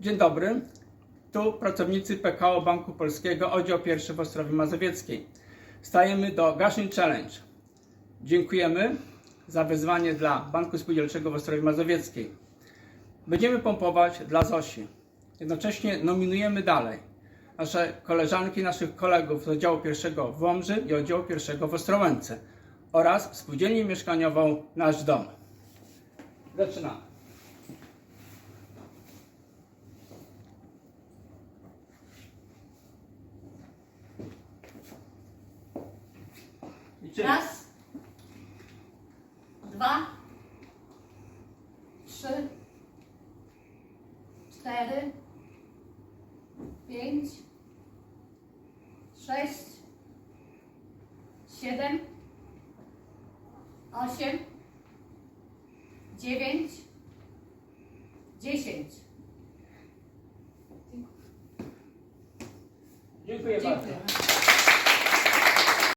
Dzień dobry. Tu pracownicy PKO Banku Polskiego, oddział pierwszy w Ostrowie Mazowieckiej. Stajemy do Gaszyn Challenge. Dziękujemy za wyzwanie dla Banku Spółdzielczego w Ostrowie Mazowieckiej. Będziemy pompować dla Zosi. Jednocześnie nominujemy dalej nasze koleżanki, naszych kolegów z oddziału pierwszego w Łomży i oddziału pierwszego w Ostrołęce oraz spółdzielnię mieszkaniową Nasz Dom. Zaczynamy. Raz, dwa, trzy, cztery, pięć, sześć, siedem, osiem, dziewięć, dziesięć. Dziękuję bardzo. Dziękuję.